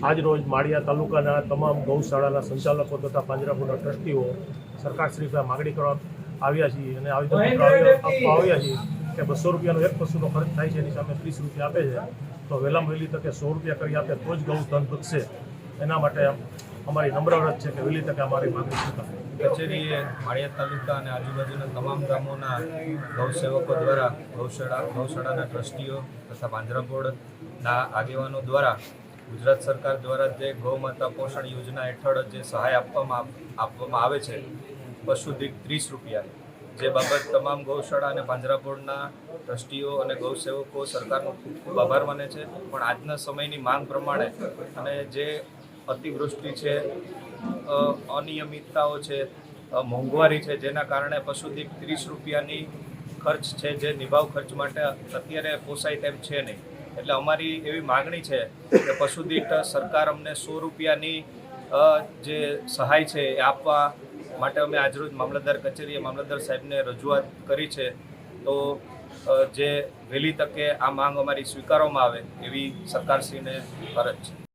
આજરોજ માળિયા તાલુકાના તમામ ગૌશાળાના સંચાલકો તથા પાંજરાપુરના ટ્રસ્ટીઓ સરકારશ્રી પાસે માગણી કરવા આવ્યા છીએ અને આવી આપવા આવ્યા છીએ કે બસો રૂપિયાનો એક પશુનો ખર્ચ થાય છે એની સામે ત્રીસ રૂપિયા આપે છે તો વહેલામાં વહેલી તકે સો રૂપિયા કરી આપે તો જ ગૌ ધન વધશે. એના માટે અમારી નમ્ર અરજ છે કે વહેલી તકે અમારી માગણી થતા કચેરીએ માળિયા તાલુકા અને આજુબાજુના તમામ ગામોના ગૌસેવકો દ્વારા ગૌશાળા ગૌશાળાના ટ્રસ્ટીઓ તથા પાંજરાપોળના આગેવાનો દ્વારા ગુજરાત સરકાર દ્વારા જે ગૌ માતા પોષણ યોજના હેઠળ જે સહાય આપવામાં આપવામાં આવે છે, પશુ દીઠ ત્રીસ રૂપિયા, જે બાબત તમામ ગૌશાળા અને પાંજરાપોળના ટ્રસ્ટીઓ અને ગૌસેવકો સરકારનો ખૂબ ખૂબ આભાર માને છે. પણ આજના સમયની માંગ પ્રમાણે અને જે અતિવૃષ્ટિ છે અનિયમિતતાઓ છે મોંઘવારી છે, જેના કારણે પશુ દીઠ ત્રીસ રૂપિયાની ખર્ચ છે, જે નિભાવ ખર્ચ માટે અત્યારે પોસાય તેમ છે નહીં. એટલે અમારી એવી માગણી છે કે પશુ સરકાર અમને સો રૂપિયાની જે સહાય છે એ આપવા માટે અમે આજરોજ મામલતદાર કચેરીએ મામલતદાર સાહેબને રજૂઆત કરી છે. તો જે વહેલી તકે આ માંગ અમારી સ્વીકારવામાં આવે એવી સરકારશ્રીને ફરજ છે.